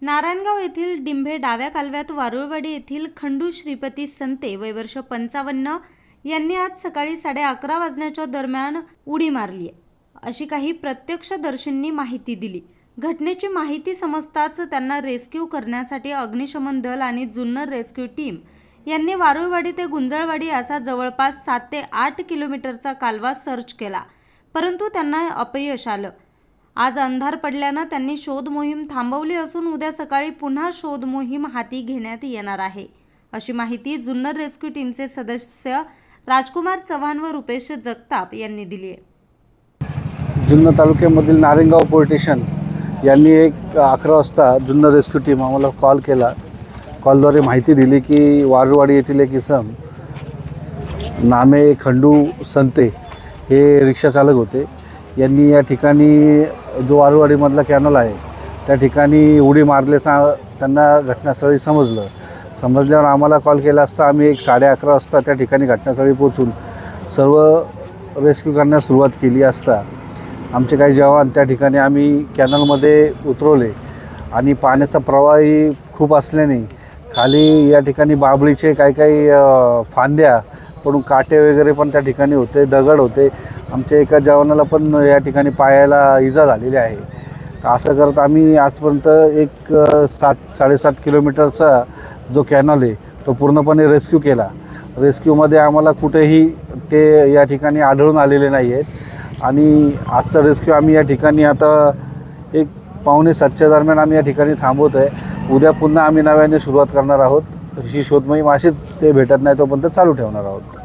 नारायणगाव येथील डिंभे डाव्या कालव्यात वारुळवाडी येथील खंडू श्रीपती संते वय वर्ष पंचावन्न यांनी आज सकाळी साडे अकरा वाजण्याच्या दरम्यान उडी मारली आहे. अशी काही प्रत्यक्षदर्शींनी माहिती दिली. घटनेची माहिती समजताच त्यांना रेस्क्यू करण्यासाठी अग्निशमन दल आणि जुन्नर रेस्क्यू टीम यांनी वारुळवाडी ते गुंजळवाडी असा जवळपास सात ते आठ किलोमीटरचा कालवा सर्च केला. परंतु त्यांना अपयश आलं. आज अंधार पडल्यानं त्यांनी शोध मोहीम थांबवली असून उद्या सकाळी पुन्हा शोध मोहीम हाती घेण्यात येणार आहे. अशी माहिती जुन्नर रेस्क्यू टीमचे सदस्य राजकुमार चव्हाण व रुपेश जगताप यांनी दिली आहे. जुन्नर तालुक्यामधील नारेंगाव पोलीस यांनी एक अकरा वाजता जुन्नर रेस्क्यू टीम आम्हाला कॉल केला. कॉलद्वारे माहिती दिली की वारुवाडी येथील एक इसम नामे खंडू संते हे रिक्षाचालक होते. यांनी या ठिकाणी जो वारुवाडीमधला कॅनल आहे त्या ठिकाणी उडी मारल्याचं त्यांना घटनास्थळी समजलं. समजल्यावर आम्हाला कॉल केला असता आम्ही एक साडे अकरा वाजता त्या ठिकाणी घटनास्थळी पोचून सर्व रेस्क्यू करण्यास सुरुवात केली असता. आमचे काही जवान त्या ठिकाणी आम्ही कॅनलमध्ये उतरवले आणि पाण्याचा प्रवाहही खूप असल्याने खाली या ठिकाणी बाबळीचे काही काही फांद्या पडून काटे वगैरे पण त्या ठिकाणी होते दगड होते. आमच्या एका जवानाला पण या ठिकाणी पायाला इजा झालेली आहे. असं करत आम्ही आजपर्यंत एक सात साडेसात किलोमीटरचा जो कॅनल आहे तो पूर्णपणे रेस्क्यू केला. रेस्क्यूमध्ये आम्हाला कुठेही ते या ठिकाणी आढळून आलेले नाही आहेत. आणि आजचा रेस्क्यू आम्ही या ठिकाणी आता एक पावणे सातच्या दरम्यान आम्ही या ठिकाणी थांबवत आहे उद्या पुन्हा आम्ही नव्याने सुरुवात करणार आहोत. ऋषी शोध मासेच ते भेटत नाही तोपर्यंत चालू ठेवणार आहोत.